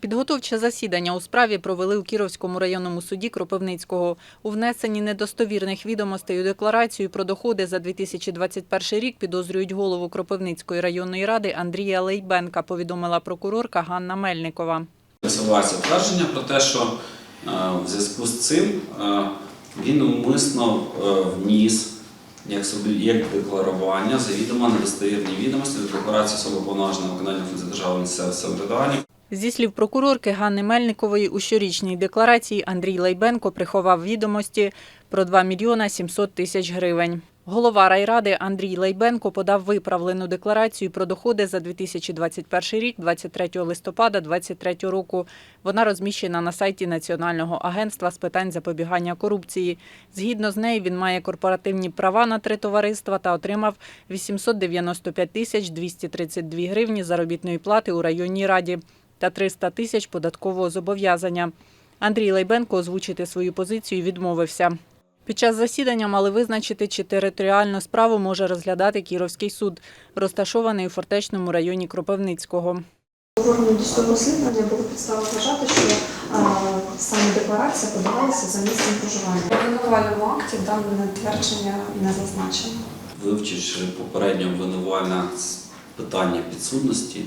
Підготовче засідання у справі провели у Кіровському районному суді Кропивницького. У внесенні недостовірних відомостей у декларацію про доходи за 2021 рік підозрюють голову Кропивницької районної ради Андрія Лейбенка, повідомила прокурорка Ганна Мельникова. Висувається твердження про те, що е, в зв'язку з цим е, він умисно е, вніс як, декларування завідомо недостовірні відомості до декларації на виконання функцій державного місцевого самоврядування. Зі слів прокурорки Ганни Мельникової, у щорічній декларації Андрій Лейбенко приховав відомості про 2 мільйона 700 тисяч гривень. Голова райради Андрій Лейбенко подав виправлену декларацію про доходи за 2021 рік, 23 листопада 2023 року. Вона розміщена на сайті Національного агентства з питань запобігання корупції. Згідно з нею, він має корпоративні права на три товариства та отримав 895 тисяч 232 гривні заробітної плати у районній раді та 300 тисяч податкового зобов'язання. Андрій Лейбенко озвучити свою позицію відмовився. Під час засідання мали визначити, чи територіальну справу може розглядати Кіровський суд, розташований у фортечному районі Кропивницького. В органу досудового розслідування було підстава вважати, що е, саме декларація подавалася за місцем проживання. В обвинувальному акті дане твердження не зазначено. Вивчивши попередньо обвинувальне питання підсудності,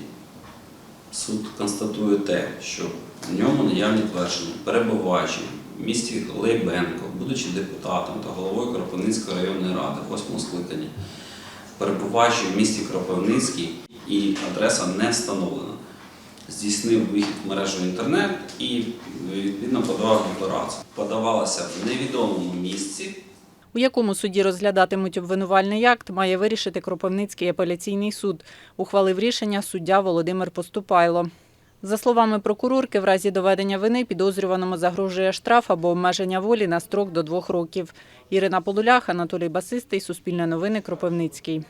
суд констатує те, що в ньому наявні твердження, перебуваючи в місті Лейбенко, будучи депутатом та головою Кропивницької районної ради, восьмого скликання, перебуваючи в місті Кропивницький і адреса не встановлена, здійснив вихід в мережу інтернет і відповідно подавав декларацію. Подавалася в невідомому місці. У якому суді розглядатимуть обвинувальний акт, має вирішити Кропивницький апеляційний суд, ухвалив рішення суддя Володимир Поступайло. За словами прокурорки, в разі доведення вини підозрюваному загрожує штраф або обмеження волі на строк до двох років. Ірина Полулях, Анатолій Басистий, Суспільне новини, Кропивницький.